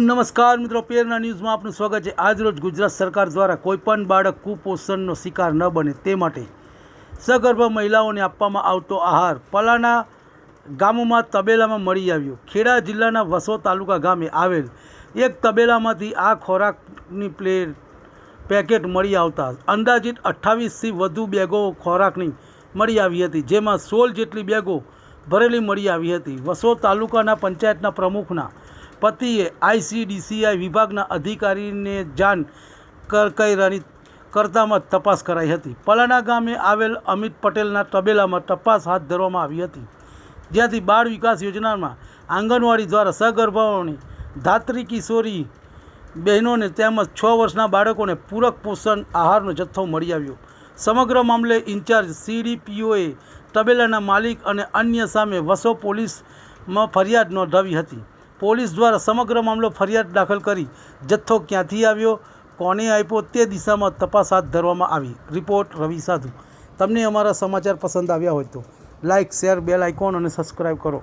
નમસ્કાર મિત્રો, પેરના ન્યૂઝમાં આપનું સ્વાગત છે. આજરોજ ગુજરાત સરકાર દ્વારા કોઈપણ બાળક કુપોષણનો શિકાર ન બને તે માટે સગર્ભા મહિલાઓને આપવામાં આવતો આહાર પલાના ગામોમાં તબેલામાં મળી આવ્યો. ખેડા જિલ્લાના વસો તાલુકા ગામે આવેલ એક તબેલામાંથી આ ખોરાકની પ્લેટ પેકેટ મળી આવતા અંદાજિત અઠ્ઠાવીસથી વધુ બેગો ખોરાકની મળી આવી હતી, જેમાં સોળ જેટલી બેગો ભરેલી મળી આવી હતી. વસો તાલુકાના પંચાયતના પ્રમુખના પતિએ આઈસીડીસીઆઈ વિભાગના અધિકારીને જાણ કર કર્યાની કરતામાં તપાસ કરાઈ હતી. પલાણા ગામે આવેલ અમિત પટેલના તબેલામાં તપાસ હાથ ધરવામાં આવી હતી. જ્યાંથી બાળ વિકાસ યોજનામાં આંગણવાડી દ્વારા સગર્ભાઓની ધાત્રી કિશોરી બહેનોને તેમજ છ વર્ષના બાળકોને પૂરક પોષણ આહારનો જથ્થો મળી આવ્યો. સમગ્ર મામલે ઇન્ચાર્જ સીડીપીઓએ તબેલાના માલિક અને અન્ય સામે વસો પોલીસમાં ફરિયાદ નોંધાવી હતી. પોલીસ દ્વારા સમગ્ર મામલો ફરિયાદ દાખલ કરી જથ્થો ક્યાંથી આવ્યો, કોને આપ્યો તે દિશામાં તપાસ હાથ ધરવામાં આવી. રિપોર્ટ રવિ સાધુ. તમને અમારા સમાચાર પસંદ આવ્યા હોય તો લાઇક શેર, બેલ આઇકોન અને સબસ્ક્રાઈબ કરો.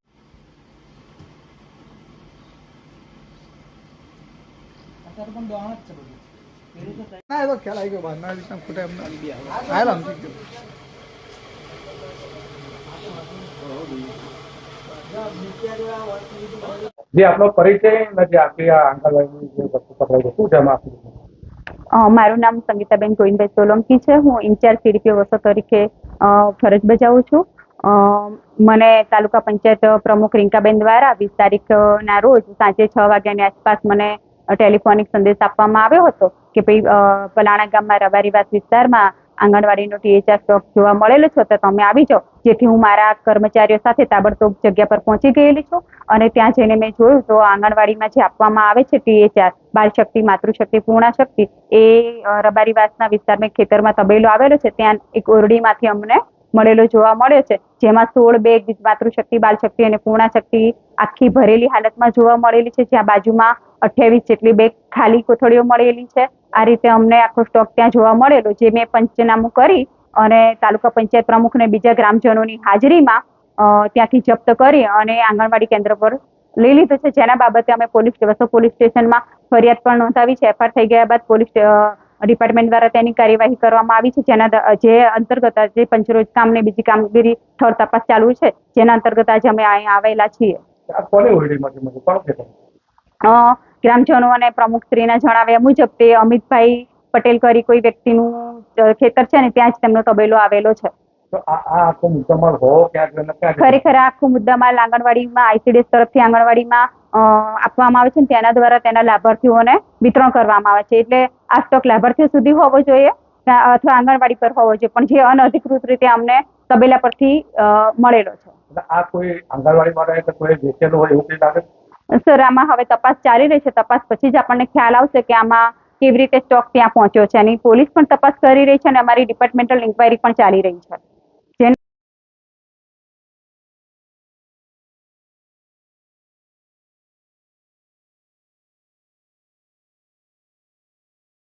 મારું નામ સંગીતાબેન ગોવિંદભાઈ સોલંકી છે. હું ઇન્ચાર્જ સીડીપીઓ વસો તરીકે ફરજ બજાવું છું. મને તાલુકા પંચાયત પ્રમુખ રિંકાબેન દ્વારા વીસ તારીખના રોજ સાંજે છ વાગ્યાની આસપાસ મને ટેલિફોનિક સંદેશ આપવામાં આવ્યો હતો કે ભાઈ પલાણા ગામમાં રવારીવાસ વિસ્તારમાં આંગણવાડીનો ટીએચઆર સ્ટોક જોવા મળેલો છે, તો તમે આવી જાઓ. જેથી હું મારા કર્મચારીઓ સાથે તાબડતોબ જગ્યા પર પહોંચી ગયેલી છું અને ત્યાં જઈને મેં જોયું તો આંગણવાડીમાં જે આપવામાં આવે છે ટીએચઆર બાળ શક્તિ માતૃશક્તિ પૂર્ણા શક્તિ એ રબારીવાસના વિસ્તારમાં ખેતરમાં તબેલો આવેલો છે. ત્યાં એક ઓરડીમાંથી અમને મળેલો જોવા મળ્યો છે. જેમાં સોળ બેગ માતૃશક્તિ બાલશક્તિ અને પૂર્ણાશક્તિ આખી ભરેલી હાલતમાં જોવા મળેલી છે. જ્યાં બાજુમાં અઠ્યાવીસ જેટલી બેગ ખાલી કોથળીઓ મળેલી છે. આ રીતે અમને આખો સ્ટોક ત્યાં જોવા મળેલો, જે મેં પંચનામું કરી અને તાલુકા પંચાયત પ્રમુખ અને બીજા ગ્રામજનોની હાજરીમાં ત્યાંથી જપ્ત કરી અને આંગણવાડી કેન્દ્ર પર લઈ લીધો છે. જેના બાબતે અમે પોલીસ વસો પોલીસ સ્ટેશનમાં ફરિયાદ પણ નોંધાવી છે. એફઆઈઆર થઈ ગયા બાદ પોલીસ ડિપાર્ટમેન્ટ દ્વારા તેની કાર્યવાહી કરવામાં આવી છે જેના જે અંતર્ગત જે પંચરોજ કામ ને બીજી કામગીરી સ્થળ તપાસ ચાલુ છે જેના અંતર્ગત આજે અમે અહીંયા આવેલા છીએ. ગ્રામજનો અને પ્રમુખશ્રીના જણાવ્યા મુજબ તે અમિતભાઈ પટેલ કરી કોઈ વ્યક્તિનું ખેતર છે ને ત્યાં જ તેમનો તબેલો આવેલો છે. ખરેખર આખું મુદ્દામાલ આંગણવાડીમાં આઈસીડીએસ તરફથી આંગણવાડીમાં આપવામાં આવે છે તેના દ્વારા તેના લાભાર્થીઓને વિતરણ કરવામાં આવે છે. એટલે આ સ્ટોક લાભાર્થીઓ સુધી હોવો જોઈએ અથવા આંગણવાડી પર હોવો જોઈએ. પણ જે અનઅધિકૃત રીતે અમને તબેલા પરથી મળેલો છે. આ કોઈ આંગણવાડી માટે કે કોઈ વેચેલું હોય એવું કંઈ લાગે? સર આમાં હવે તપાસ ચાલી રહી છે. તપાસ પછી જ આપણને ખ્યાલ આવશે કે આમાં કેવી રીતે સ્ટોક ત્યાં પહોંચ્યો છે. અને પોલીસ પણ તપાસ કરી રહી છે અને અમારી ડિપાર્ટમેન્ટલ ઇન્ક્વાયરી પણ ચાલી રહી છે.